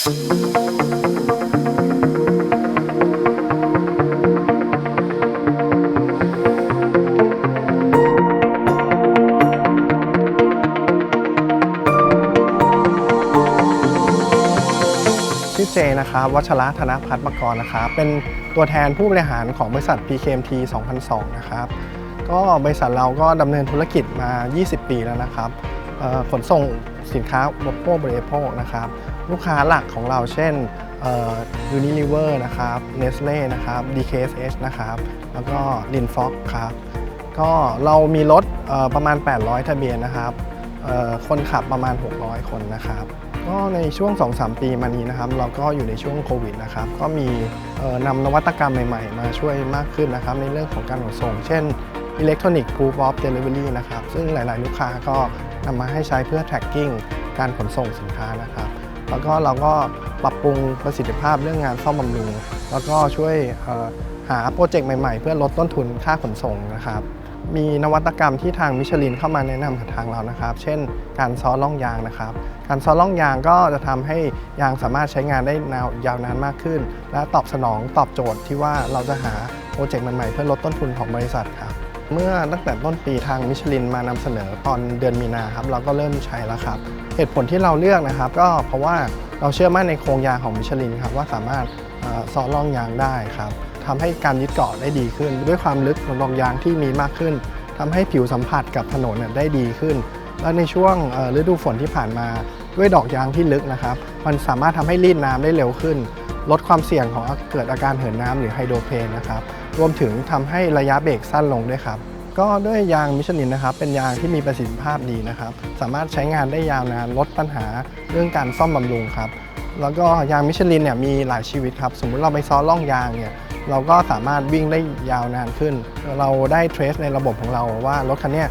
ชื่อเจนะครับวัชระธนพัฒน์มกรนะครับเป็นตัวแทนผู้บริหารของบริษัท PKMT 2002 นะครับ ก็บริษัทเราก็ดำเนินธุรกิจมา 20 ปีแล้วนะครับ ขนส่งสินค้าอุปโภคบริโภคนะครับ ลูกค้าหลักของเราเช่นยูนิลิเวอร์นะครับเนสเล่นะครับ DKSH นะครับ แล้วก็ l i n f o x ครับ ก็เรามีรถประมาณ 800 ทะเบียนนะครับคนขับประมาณ 600 คนนะครับ ก็ในช่วง 2-3 ปีมานี้นะครับ เราก็อยู่ในช่วงโควิดนะครับ ก็มีนำนวัตกรรมใหม่ๆ มาช่วยมากขึ้นนะครับ ในเรื่องของการขนส่ง เช่น Electronic Proof of Delivery นะครับ ซึ่งหลายๆ ลูกค้าก็ นำมาให้ใช้เพื่อ tracking การขนส่งสินค้านะครับ แล้วก็เราก็ปรับปรุงประสิทธิภาพเรื่องงานซ่อมบำรุง แล้วก็ช่วยหาโปรเจกต์ใหม่ๆ เพื่อลดต้นทุนค่าขนส่งนะครับ มีนวัตกรรมที่ทางมิชลินเข้ามาแนะนำกับทางเรานะครับ เช่น การซ้อล่องยางนะครับ การซ้อล่องยางก็จะทำให้ยางสามารถใช้งานได้นาวยาวนานมากขึ้น และตอบสนองตอบโจทย์ที่ว่าเราจะหาโปรเจกต์ใหม่ๆเพื่อลดต้นทุนของบริษัทครับ เมื่อตั้งแต่ต้นปีทางมิชลินมานำเสนอตอนเดือนมีนาครับเราก็เริ่มใช้แล้วครับ เหตุผลที่เราเลือกนะครับ ก็เพราะว่าเราเชื่อมั่นในโครงยางของมิชลินครับว่าสามารถเอ่อซ้อล่องยางได้ครับทำให้การยึดเกาะได้ดีขึ้น ด้วยความลึกของรองยางที่มีมากขึ้นทำให้ผิวสัมผัสกับถนนได้ดีขึ้น และในช่วงฤดูฝนที่ผ่านมาด้วยดอกยางที่ลึกนะครับ มันสามารถทำให้รีดน้ำได้เร็วขึ้น ลดความเสี่ยงของเกิดอาการเหินน้ำหรือไฮโดรเพนนะครับ รวมถึงทำให้ระยะเบรกสั้นลงด้วยครับ ก็ด้วยยางมิชลินนะครับ เป็นยางที่มีประสิทธิภาพดีนะครับ สามารถใช้งานได้ยาวนานลดปัญหาเรื่องการซ่อมบำรุงครับ แล้วก็ยางมิชลินเนี่ยมีหลายชีวิตครับ สมมุติเราไปซ้อล่องยางเนี่ยเราก็สามารถวิ่งได้ยาวนานขึ้น เราได้เทรสในระบบของเราว่ารถคันนี้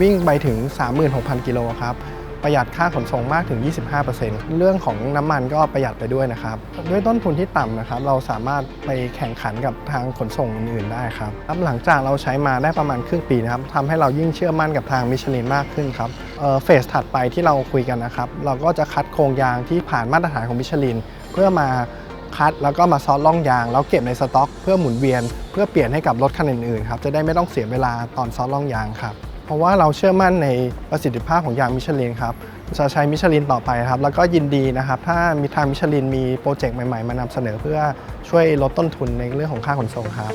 วิ่งไปถึง 36,000 กิโลครับ ประหยัดค่าขนส่งมากถึง 25%เรื่องของน้ำมันก็ประหยัดไปด้วยนะครับ ด้วยต้นทุนที่ต่ำนะครับ เราสามารถไปแข่งขันกับทางขนส่งอื่นๆได้ครับครับหลังจากเราใช้มาได้ประมาณครึ่งปีนะครับทำให้เรายิ่งเชื่อมั่นกับทางมิชลินมากขึ้นครับเฟสถัดไปที่เราคุยกันนะครับ เราก็จะคัดโครงยางที่ผ่านมาตรฐานของมิชลิน เพื่อมาคัดแล้วก็มาซอนล่องยาง แล้วเก็บในสต็อก เพื่อหมุนเวียน เพื่อเปลี่ยนให้กับรถคันอื่นๆครับจะได้ไม่ต้องเสียเวลาตอนซอนล่องยางครับ เพราะว่าเราเชื่อมั่นในประสิทธิภาพของยางมิชลินครับจะใช้มิชลินต่อไปครับ แล้วก็ยินดีนะครับ ถ้ามีทางมิชลินมีโปรเจกต์ใหม่ๆ มานำเสนอเพื่อช่วยลดต้นทุนในเรื่องของค่าขนส่งครับ